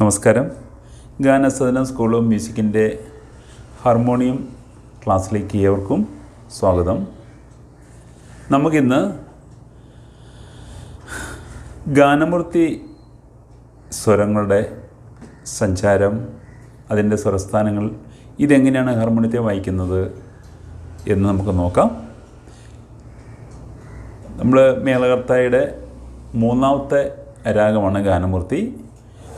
നമസ്കാരം. Ganasadanam school of മ്യൂസിക്കിന്റെ harmonium ക്ലാസ്സിലേക്ക് ഏവർക്കും സ്വാഗതം. നമുക്കിന്ന് ഗാനമൂർത്തി സ്വരങ്ങളുടെ സഞ്ചാരം അതിന്റെ സ്വരസ്ഥാനങ്ങൾ ഇതെങ്ങനെയാണ് ഹാർമോണിയത്തെ വായിക്കുന്നത് എന്ന് നമുക്ക് നോക്കാം. നമ്മൾ മേളകർത്തായുടെ മൂന്നാമത്തെ രാഗമാണ് ഗാനമൂർത്തി.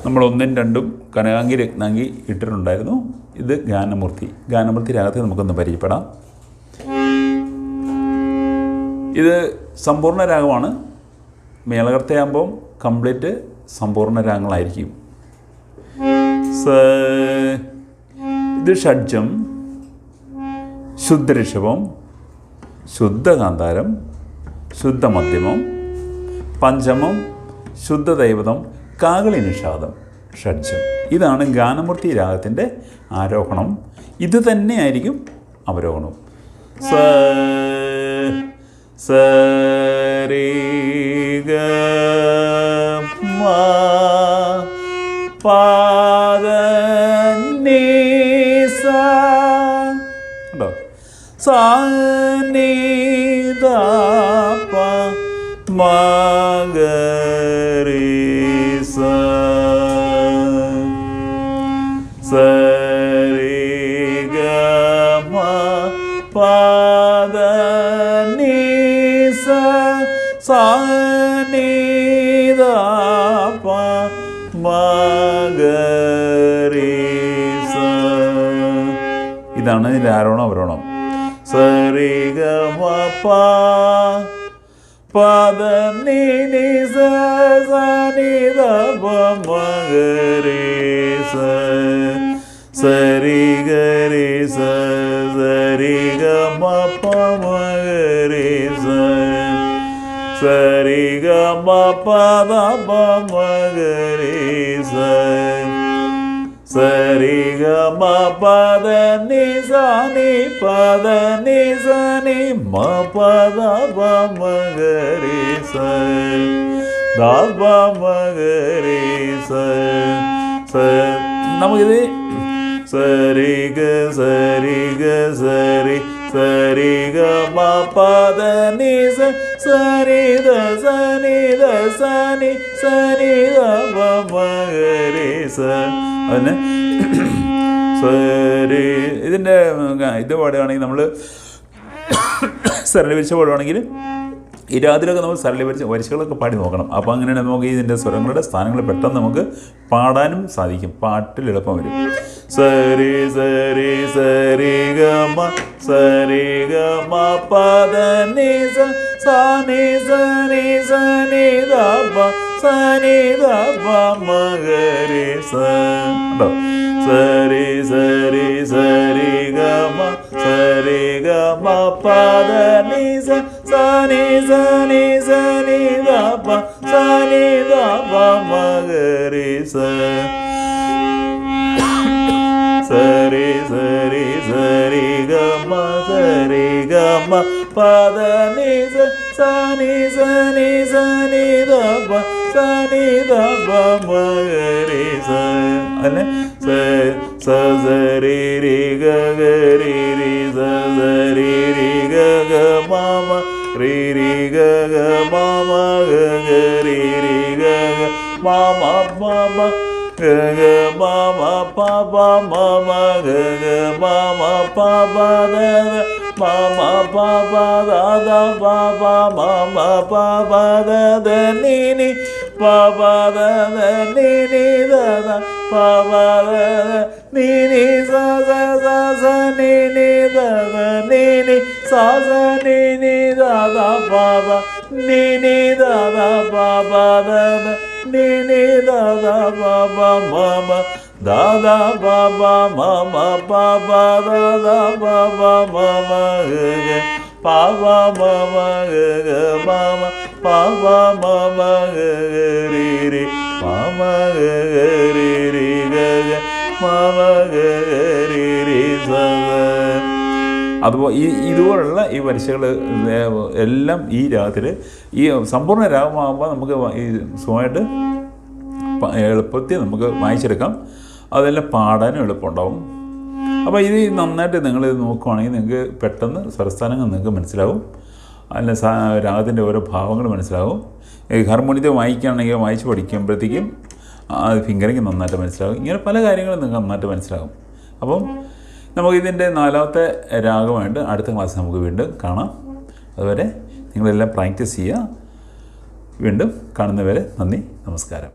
നമ്മൾ ഒന്നും രണ്ടും കനകാംഗി രത്നാംഗി ഇട്ടിട്ടുണ്ടായിരുന്നു. ഇത് ഗാനമൂർത്തി. ഗാനമൂർത്തി രാഗത്തെ നമുക്കൊന്ന് പരിചയപ്പെടാം. ഇത് സമ്പൂർണ രാഗമാണ്. മേളകർത്തയാകുമ്പം കംപ്ലീറ്റ് സമ്പൂർണ രാഗങ്ങളായിരിക്കും. സ ഇത് ഷഡ്ജം ശുദ്ധഋഷഭം ശുദ്ധകാന്താരം ശുദ്ധമധ്യമം പഞ്ചമം ശുദ്ധദൈവതം കാകളി നിഷാദം ഷഡ്ജം. ഇതാണ് ഗാനമൂർത്തി രാഗത്തിന്റെ ആരോഹണം. ഇത് തന്നെയായിരിക്കും അവരോഹണം. സ സ രേ ഗ മ പാദ നീ സ. ഉണ്ടോ ഇതാണ് ഇതിന്റെ ആരോണം അവരോണം. സരിഗ പദ നീ സനിത മഗരി സരി ഗരി സരി ഗമ പമഗരി സരി ഗമ പദ പമഗരി സരി ഗമ പദ നി സനി പദ നി സനി മ പദ പമഗരി സ ദ പമഗരി സ സ നമുക്കിത് സരി ഗ സരി ഗ സരി സരി ഗ മ പദ നി സരി ദ സനി ദ സനി സനി ദ പമഗരി സ അതിന് സരി ഇതിന്റെ ഇത് പാടുകയാണെങ്കിൽ നമ്മൾ സരളീകരിച്ച പാടുകയാണെങ്കിൽ ഈ രാത്രിയൊക്കെ നമ്മൾ സരളീകരിച്ച വരിശകളൊക്കെ പാടി നോക്കണം അപ്പോൾ അങ്ങനെയാണ് നമുക്ക് ഇതിന്റെ സ്വരങ്ങളുടെ സ്ഥാനങ്ങൾ പെട്ടെന്ന് നമുക്ക് പാടാനും സാധിക്കും പാട്ടിൽ എളുപ്പം വരും സരി സരി സരി ഗമ സരി ഗമ പദ നി സ സനി സനി സനി ദ പ സനി ദ പ മഗരി സ ഉണ്ടോ സരി സരി ഗമ പദ നി സ സനി സനി സനി ദ പ സനി ദ പ മഗരി സ അല്ലെ സ സ സരി രി ഗ ഗ രി രി സ സരി രി ഗ ഗ മ മ രി രി ഗ ഗ മ മ ഗ ഗ രി രി ഗ ഗ മ മ മ മ ഗ ഗ മ മ പ പ മ മ ഗ ഗ മ മ പ പ ദ ദ മ മ പ പ ദ ദ പ പ മ മ പ പ ദ ദ നീ നീ പ പ ദ ദ നീ നീ ദ ദ പ പ ദ ദ നീ നീ സ സ സ സ നീ നീ ദ ദ നീ നീ സ സ നീ നീ ദ ദ പ പ നീ നീ ദ ദ പ പ ദ ദ നീ നീ ദ ദ പ പ മ മ ദ ദ പ പ മ മ പ പ ദ ദ പ പ മ മ ഗ ഗ പ പ മ മ ഗ ഗ പ മ പ പ മ മ ഗ ഗ രി രി പ ഗ ഗ രി രി ഗ ഗ മ മ ഗ ഗ രി രി സ അതുപോലെ ഈ ഇതുപോലുള്ള ഈ വരിശകൾ എല്ലാം ഈ രാഗത്തിൽ ഈ സമ്പൂർണ രാഗമാകുമ്പോൾ നമുക്ക് ഈ സുഖമായിട്ട് എളുപ്പത്തിൽ നമുക്ക് വായിച്ചെടുക്കാം. അതെല്ലാം പാടാനും എളുപ്പമുണ്ടാവും. അപ്പോൾ ഇത് നന്നായിട്ട് നിങ്ങൾ ഇത് നോക്കുവാണെങ്കിൽ നിങ്ങൾക്ക് പെട്ടെന്ന് സ്വരസ്ഥാനങ്ങൾ നിങ്ങൾക്ക് മനസ്സിലാവും. അല്ല രാഗത്തിന്റെ ഓരോ ഭാവങ്ങൾ മനസ്സിലാവും. ഹാർമോണിയത്തെ വായിക്കുകയാണെങ്കിൽ വായിച്ച് പഠിക്കുമ്പോഴത്തേക്കും അത് ഫിംഗറിങ് നന്നായിട്ട് മനസ്സിലാകും ഇങ്ങനെ പല കാര്യങ്ങളും നിങ്ങൾക്ക് നന്നായിട്ട് മനസ്സിലാകും അപ്പം നമുക്കിതിന്റെ നാലാമത്തെ രാഗമായിട്ട് അടുത്ത ക്ലാസ് നമുക്ക് വീണ്ടും കാണാം. അതുവരെ നിങ്ങളെല്ലാം പ്രാക്ടീസ് ചെയ്യുക. വീണ്ടും കാണുന്നവരെ നന്ദി നമസ്കാരം.